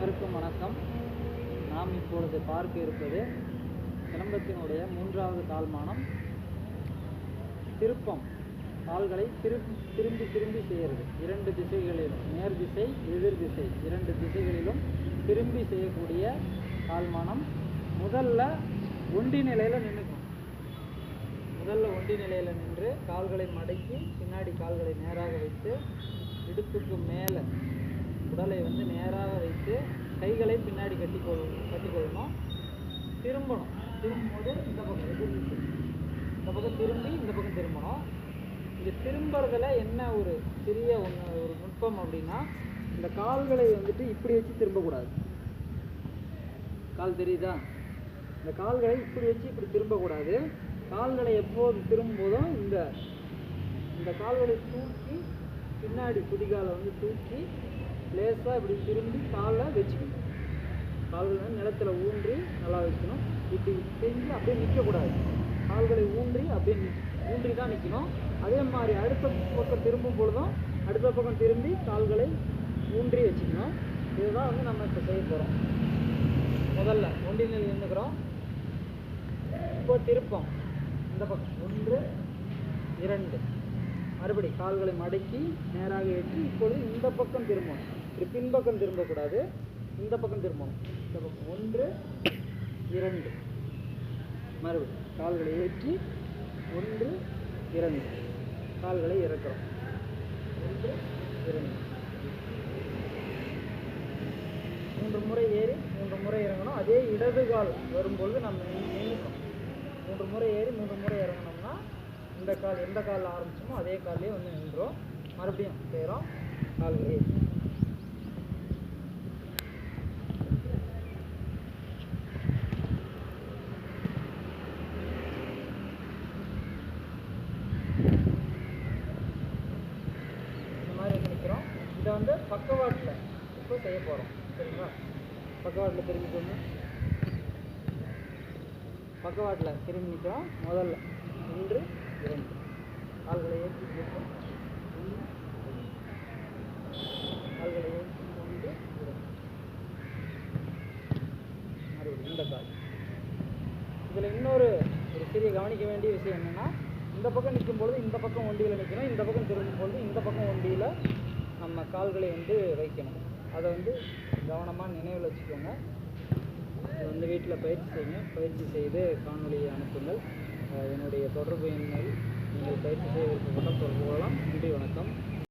அனைவருக்கும் வணக்கம். நாம் இப்பொழுது பார்க்க இருப்பது சிலம்பத்தினுடைய மூன்றாவது கால்மானம் திருப்பம். கால்களை திருப்பி திரும்பி திரும்பி செய்கிறது. இரண்டு திசைகளிலும் நேர் திசை எதிர் திசை. இரண்டு திசைகளிலும் திரும்பி செய்யக்கூடிய கால்மானம் முதல்ல ஒண்டி நிலையில் நின்றுக்கும் முதல்ல ஒண்டி நிலையில் நின்று கால்களை மடக்கி பின்னாடி கால்களை நேராக வைத்து இடுப்புக்கு மேலே உடலை வந்து நேராக வைத்து கைகளை பின்னாடி கட்டிக்கொள் கட்டிக்கொள்ளணும். திரும்பணும். திரும்பும்போது இந்த பக்கம் இந்த பக்கம் திரும்பி இந்த பக்கம் திரும்பணும். இது திரும்புறதுல என்ன ஒரு சிறிய ஒன்று ஒரு நுட்பம் அப்படின்னா இந்த கால்களை வந்துட்டு இப்படி வச்சு திரும்பக்கூடாது. கால் தெரியுதா? இந்த கால்களை இப்படி வச்சு இப்படி திரும்பக்கூடாது. கால்களை எப்போது திரும்பும்போதும் இந்த இந்த கால்களை தூக்கி பின்னாடி குதிகாலை வந்து தூக்கி லேசாக இப்படி திரும்பி காலை வச்சுக்கணும். கால்கள் நிலத்தில் நிலத்துல ஊன்றி நல்லா வைக்கணும் இப்படி செஞ்சு அப்படியே நிற்கக்கூடாது. கால்களை ஊன்றி அப்படியே ஊன்றி தான் நிற்கணும். அதே மாதிரி அடுத்த பக்கம் திரும்பும் பொழுதும் அடுத்த பக்கம் திரும்பி கால்களை ஊன்றி வச்சுக்கணும். இதுதான் வந்து நம்ம இப்போ செய்ய போகிறோம் முதல்ல ஒண்டி நிலை நின்றுக்கிறோம் இப்போ திருப்பம். இந்த பக்கம். ஒன்று இரண்டு. மறுபடி கால்களை மடக்கி நேராக ஏற்றி இப்பொழுது இந்த பக்கம் திரும்பணும் பின்பக்கம் திரும்பக்கூடாது. இந்த பக்கம் திரும்பணும். இந்த பக்கம் ஒன்று இரண்டு. மறுபடியும் கால்களை ஏற்றி ஒன்று இரண்டு. கால்களை இறக்கிறோம். ஒன்று இரண்டு. மூன்று முறை ஏறி மூன்று முறை இறங்கணும். அதே இடது கால் வரும்பொழுது நம்ம நின்றுக்கணும் மூன்று முறை ஏறி மூன்று முறை இறங்கணும்னா இந்த கால் எந்த காலில் ஆரம்பிச்சோமோ அதே காலிலே வந்து நின்றோம். மறுபடியும் செய்கிறோம் கால்களை ஏறி இந்த மாதிரி வந்து நிற்கிறோம் இதை வந்து பக்கவாட்டில் இப்போ செய்ய போகிறோம் சரிங்களா? பக்கவாட்டில் திரும்பிக்கோங்க பக்கவாட்டில் திரும்பி நிற்கிறோம் முதல்ல ஒன்று இரண்டு. கால்களை ஏற்றி போட்டு கால்களை ஏற்றி ஒன்று இரண்டு. மறுபடியும் இந்த கால். இதில் இன்னொரு ஒரு சிறிய கவனிக்க வேண்டிய விஷயம் என்னென்னா இந்த பக்கம் நிற்கும் பொழுது இந்த பக்கம் ஒண்டியில் நிற்கணும் இந்த பக்கம் திரும்பும் பொழுது இந்த பக்கம் ஒண்டியில் நம்ம கால்களை வந்து வைக்கணும். அதை வந்து கவனமாக நினைவில் வச்சுக்கோங்க. வந்து வீட்டில் பயிற்சி செய்யுங்க. பயிற்சி செய்து காணொலியை அனுப்புங்கள். என்னுடைய தொடர்பு எண்ணில் நீங்கள் பயிற்சி செய்வதற்கு கூட தொடர்பு கொள்ளலாம். நன்றி வணக்கம்.